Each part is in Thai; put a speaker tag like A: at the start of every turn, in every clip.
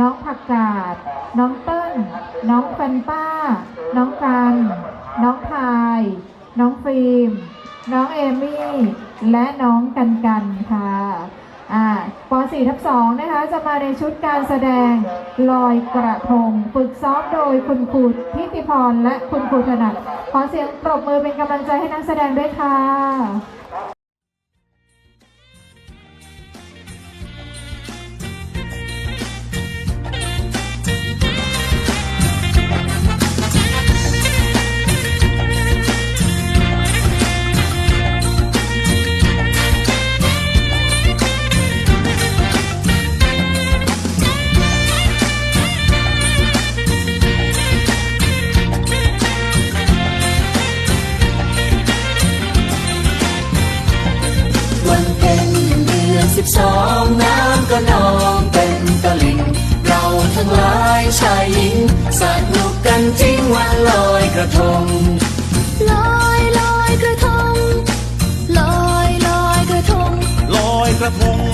A: น้องผักกาด น้องเติ้ลน้องแฟนป้า น้องกัน น้องพาย น้องฟิล์ม น้องเอมี่ และน้องกันกันค่ะอ่าป .4 ทับ2นะคะ จะมาในชุดการแสดงลอยกระทง ฝึกซ้อมโดยคุณครูทิติพรและคุณครูถนัด ขอเสียงปรบมือเป็นกำลังใจให้นักแสดงด้วยค่ะ
B: บสองน้ำก็นองเต็มตลิ่งเราทั้งหลายชายหญิงสนุกกันจริงวันลอยกระทง
C: ลอยลอยกระทงลอยลอยกระทง
D: ลอยกระทง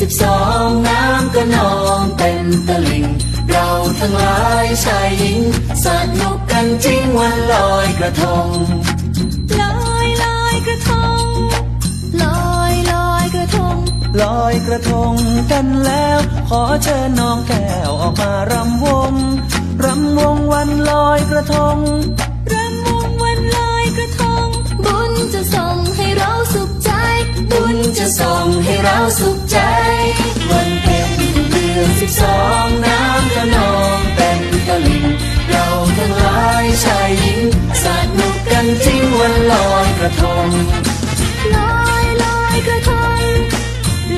B: สิบสองน้ำก็นองเต็มตลิ่ง เราทั้งหลายชายหญิง สนุกกันจริงวันลอยกระทง
C: ลอยลอยกระทง ลอยลอยกระทง
B: ลอยกระทงกันแล้ว ขอเชิญน้องแก้วออกมารำวง รำวงวันลอยกระทง
C: รำวงวันลอยกระทง บุญจะส่งให้เราสุขใจ
B: บุญจะส่งให้เราสุขใจ กันจริงวันลอยกระทง
C: ลอยลอยกระทง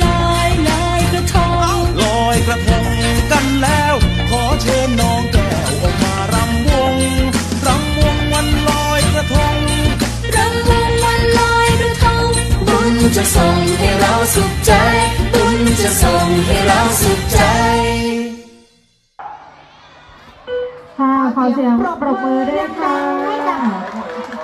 C: ลอยลอยกระทง
D: ลอยกระทงกันแล้ว ขอเชิญน้องแก้วออกมารำวงรำวงวันลอยกระทง
C: รำวงวันลอยกระทง
B: บุญจะส่งให้เราสุขใจบุญจะส่งให้เราสุขใจ
A: ค่ะขอเสียงปรบมือด้วยค่ะ Obrigada.